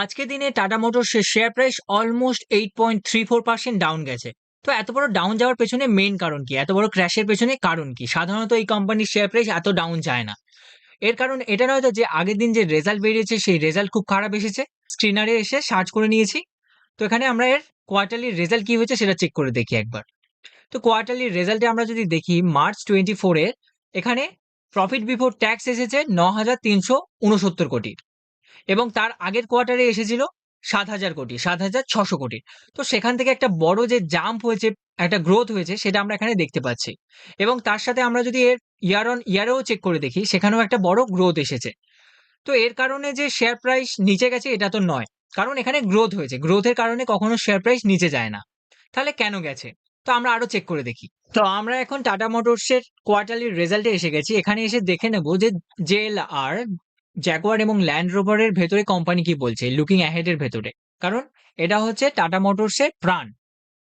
আজকের দিনে Tata মোটরসের share price almost eight point three four percent down গেছে। তো এত বড় ডাউন যাওয়ার পেছনে মেইন কারণ কি? এত বড় ক্র্যাশের পেছনে কারণ কি? সাধারণত এই কোম্পানির শেয়ার প্রাইস এত ডাউন যায় না। এর কারণ এটা নয় তো যে আগের দিন যে রেজাল্ট বেরিয়েছে, সেই রেজাল্ট খুব খারাপ এসেছে। স্ক্রিনারে এসে সার্চ করে নিয়েছি। তো এখানে আমরা এর কোয়ার্টারলি রেজাল্ট কি হয়েছে সেটা চেক করে দেখি একবার। তো কোয়ার্টারলি রেজাল্টে আমরা যদি দেখি মার্চ টোয়েন্টি ফোরের এখানে প্রফিট বিফোর ট্যাক্স এসেছে ন হাজার তিনশো উনসত্তর কোটি। এবং তার আগের কোয়ার্টারে এসেছিল সাত হাজার কোটি, সাত হাজার ছশো কোটি। তো সেখান থেকে একটা বড় যে জাম্প হয়েছে, একটা গ্রোথ হয়েছে, সেটা আমরা এখানে দেখতে পাচ্ছি। এবং তার সাথে আমরা যদি এর ইয়ার অন ইয়ারেও চেক করে দেখি, সেখানেও একটা বড় গ্রোথ এসেছে। তো এর কারণে যে শেয়ার প্রাইস নিচে গেছে, এটা তো নয়। কারণ এখানে গ্রোথ হয়েছে। গ্রোথের কারণে কখনো শেয়ার প্রাইস নিচে যায় না। তাহলে কেন গেছে? তো আমরা আরও চেক করে দেখি। তো আমরা এখন টাটা মোটরসের কোয়ার্টারলি রেজাল্টে এসে গেছি। এখানে এসে দেখে নেব যে জেএল আর জ্যাগুয়ার এবং ল্যান্ড রোভারের ভেতরে কোম্পানি কি বলছে? লুকিং অ্যাহেড এর ভেতরে। কারণ এটা হচ্ছে টাটা মোটরসের প্রাণ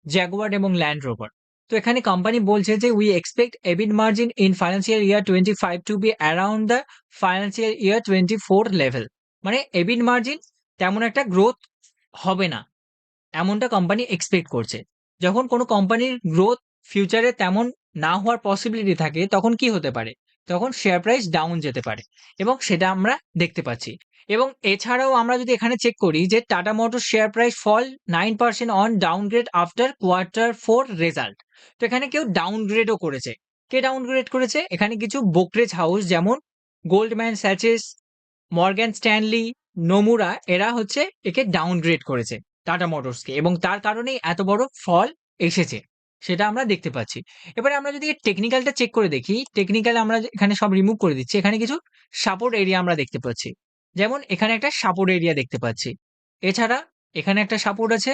জ্যাগুয়ার এবং ল্যান্ড রোভার তো এখানে কোম্পানি বলছে যে we expect EBIT margin in financial year twenty five to be around the financial year twenty four level মানে এবিট মার্জিন তেমন একটা গ্রোথ হবে না, এমনটা কোম্পানি এক্সপেক্ট করছে। যখন কোনো কোম্পানির গ্রোথ ফিউচারে তেমন না হওয়ার পসিবিলিটি থাকে, তখন কি হতে পারে? তখন শেয়ার প্রাইস ডাউন যেতে পারে এবং সেটা আমরা দেখতে পাচ্ছি। এবং এছাড়াও আমরা যদি এখানে চেক করি যে Tata motor share price fall nine percent on downgrade after quarter four result তো এখানে কেউ ডাউনগ্রেডও করেছে। কে ডাউনগ্রেড করেছে? এখানে কিছু ব্রোকারেজ হাউস যেমন Goldman Sachs Morgan Stanley Nomura এরা হচ্ছে একে ডাউনগ্রেড করেছে টাটা মোটরসকে এবং তার কারণেই এত বড় ফল এসেছে। সেটা আমরা দেখতে পাচ্ছি। এবারে আমরা যদি টেকনিক্যালটা চেক করে দেখি টেকনিক্যাল আমরা এখানে সব রিমুভ করে দিচ্ছি। এখানে কিছু সাপোর্ট এরিয়া আমরা দেখতে পাচ্ছি। যেমন এখানে একটা সাপোর্ট এরিয়া দেখতে পাচ্ছি। এছাড়া এখানে একটা সাপোর্ট আছে,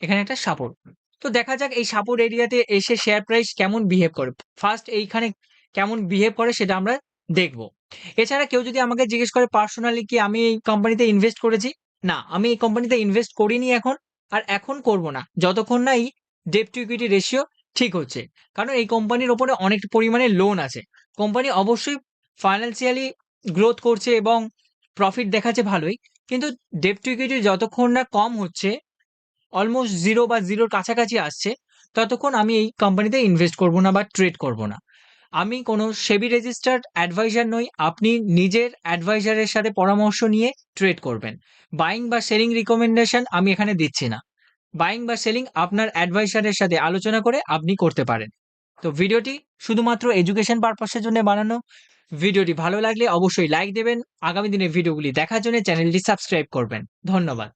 এখানে একটা সাপোর্ট তো দেখা যাক এই সাপোর্ট এরিয়াতে এসে শেয়ার প্রাইস কেমন বিহেভ করে। ফার্স্ট এইখানে কেমন বিহেভ করে সেটা আমরা দেখব। এছাড়া কেউ যদি আমাকে জিজ্ঞেস করে পার্সোনালি কি আমি এই কোম্পানিতে ইনভেস্ট করেছি? না, আমি এই কোম্পানিতে ইনভেস্ট করিনি এখন, আর এখন করব না। যতক্ষণ না এই ডেপ টু ইকুইটি রেশিও ঠিক হচ্ছে। কারণ এই কোম্পানির ওপরে অনেক পরিমাণে লোন আছে। কোম্পানি অবশ্যই ফাইন্যান্সিয়ালি গ্রোথ করছে এবং প্রফিট দেখাচ্ছে ভালোই। কিন্তু ডেপ টু ইকুইটি যতক্ষণ না কম হচ্ছে অলমোস্ট জিরো বা জিরোর কাছাকাছি আসছে, ততক্ষণ আমি এই কোম্পানিতে ইনভেস্ট করব না বা ট্রেড করব না। আমি কোনো সেবি রেজিস্টার্ড অ্যাডভাইজার নই, আপনি নিজের অ্যাডভাইজারের সাথে পরামর্শ নিয়ে ট্রেড করবেন। বাইং বা সেলিং রিকমেন্ডেশন আমি এখানে দিচ্ছি না। বাইং বা সেলিং আপনার অ্যাডভাইসারের সাথে আলোচনা করে আপনি করতে পারেন। তো ভিডিওটি শুধুমাত্র এডুকেশন পারপাসের জন্য বানানো। ভিডিওটি ভালো লাগলে অবশ্যই লাইক দেবেন। আগামী দিনে ভিডিওগুলি দেখার জন্য চ্যানেলটি সাবস্ক্রাইব করবেন। ধন্যবাদ।